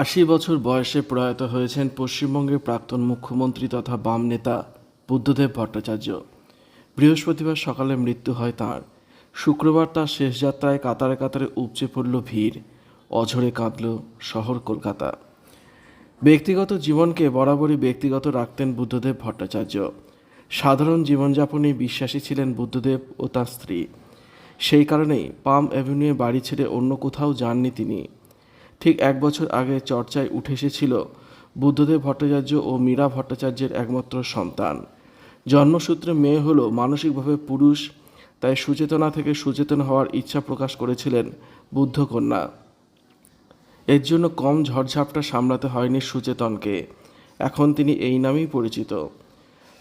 আশি বছর বয়সে প্রয়াত হয়েছেন পশ্চিমবঙ্গের প্রাক্তন মুখ্যমন্ত্রী তথা বাম নেতা বুদ্ধদেব ভট্টাচার্য। বৃহস্পতিবার সকালে মৃত্যু হয় তাঁর। শুক্রবার তার শেষ যাত্রায় কাতারে কাতারে উপচে পড়ল ভিড়। অঝরে কাঁদল শহর কলকাতা। ব্যক্তিগত জীবনকে বরাবরই ব্যক্তিগত রাখতেন বুদ্ধদেব ভট্টাচার্য। সাধারণ জীবনযাপনে বিশ্বাসী ছিলেন বুদ্ধদেব ও তার স্ত্রী। সেই কারণেই পাম অ্যাভিনিউয়ে বাড়ি ছেড়ে অন্য কোথাও যাননি তিনি। ঠিক এক বছর আগে চর্চায় উঠে এসেছিল বুদ্ধদেব ভট্টাচার্য ও মীরা ভট্টাচার্যের একমাত্র সন্তান। জন্মসূত্রে মেয়ে হলো মানসিকভাবে পুরুষ, তাই সুচেতনা থেকে সচেতন হওয়ার ইচ্ছা প্রকাশ করেছিলেন বুদ্ধকন্যা। এর জন্য কম ঝড়ঝাপটা সামলাতে হয়নি সুচেতনকে। এখন তিনি এই নামেই পরিচিত।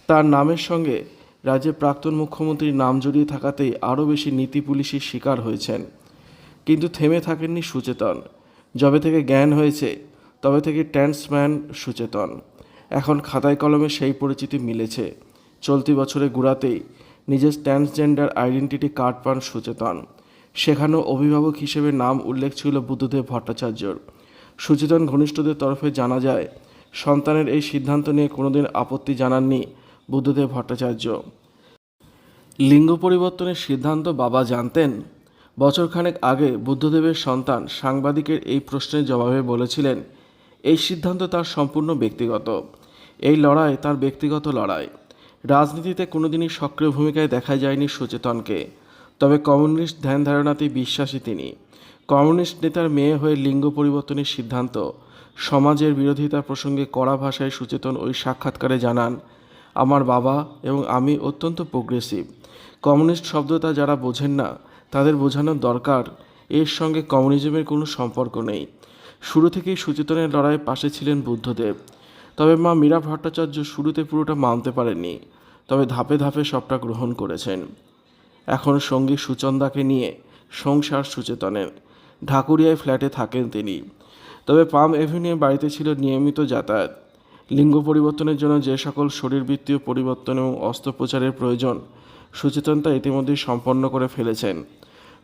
তার নামের সঙ্গে রাজ্যের প্রাক্তন মুখ্যমন্ত্রীর নাম জড়িয়ে থাকাতেই আরও বেশি নীতি পুলিশের শিকার হয়েছেন। কিন্তু থেমে থাকেননি সুচেতন। যবে থেকে জ্ঞান হয়েছে, তবে থেকে ট্যান্সম্যান সুচেতন। এখন খাতায় কলমে সেই পরিচিতি মিলেছে। চলতি বছরে গুড়াতেই নিজের ট্রান্সজেন্ডার আইডেন্টিটি কার্ড পান সুচেতন। সেখানেও অভিভাবক হিসেবে নাম উল্লেখ ছিল বুদ্ধদেব ভট্টাচার্যর। সুচেতন ঘনিষ্ঠদের তরফে জানা যায়, সন্তানের এই সিদ্ধান্ত নিয়ে কোনোদিন আপত্তি জানাননি বুদ্ধদেব ভট্টাচার্য। লিঙ্গ পরিবর্তনের সিদ্ধান্ত বাবা জানতেন বছরখানেক আগে বুদ্ধদেবের সন্তান সাংবাদিকের এই প্রশ্নের জবাবে বলেছিলেন, এই সিদ্ধান্ত তার সম্পূর্ণ ব্যক্তিগত। এই লড়াই তার ব্যক্তিগত লড়াই। রাজনীতিতে কোনোদিনই সক্রিয় ভূমিকায় দেখা যায়নি সচেতনকে। তবে কমিউনিস্ট ধ্যান ধারণাতেই বিশ্বাসী তিনি। কমিউনিস্ট নেতার মেয়ে হয়ে লিঙ্গ পরিবর্তনের সিদ্ধান্ত। সমাজের বিরোধিতা প্রসঙ্গে কড়া ভাষায় সচেতন ওই সাক্ষাৎকারে জানান, আমার বাবা এবং আমি অত্যন্ত প্রোগ্রেসিভ কমিউনিস্ট শব্দটা যারা বোঝেন না তাদের বোঝানোর দরকার, এর সঙ্গে কমিউনিজমের কোনো সম্পর্ক নেই। শুরু থেকেই সচেতনের লড়াইয়ের পাশে ছিলেন বুদ্ধদেব। তবে মা মীরা ভট্টাচার্য শুরুতে পুরোটা মানতে পারেননি, তবে ধাপে ধাপে সবটা গ্রহণ করেছেন। এখন সঙ্গী সুচন্দাকে নিয়ে সংসার সুচেতনের, ঢাকুরিয়ায় ফ্ল্যাটে থাকেন তিনি। তবে পাম এভিনিউ বাড়িতে ছিল নিয়মিত যাতায়াত। লিঙ্গ পরিবর্তনের জন্য যে সকল শরীরবৃত্তীয় পরিবর্তন এবং অস্ত্রোপচারের প্রয়োজন সুচেতন তা ইতিমধ্যেই সম্পন্ন করে ফেলেছেন।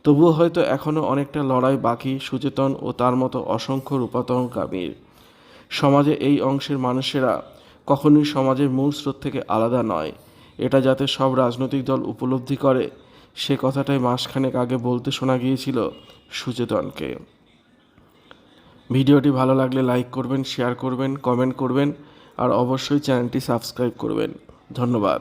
তবুও হয়তো এখনও অনেকটা লড়াই বাকি, সুচেতন ও তার মতো অসংখ্য রূপান্তরকামীর সমাজে এই অংশের মানুষেরা কখনোই সমাজের মূল স্রোত থেকে আলাদা নয়। এটা যাতে সব রাজনৈতিক দল উপলব্ধি করে, সে কথাটাই মাসখানেক আগে বলতে শোনা গিয়েছিল সুচেতনকে। ভিডিওটি ভালো লাগলে লাইক করবেন, শেয়ার করবেন, কমেন্ট করবেন, আর অবশ্যই চ্যানেলটি সাবস্ক্রাইব করবেন। ধন্যবাদ।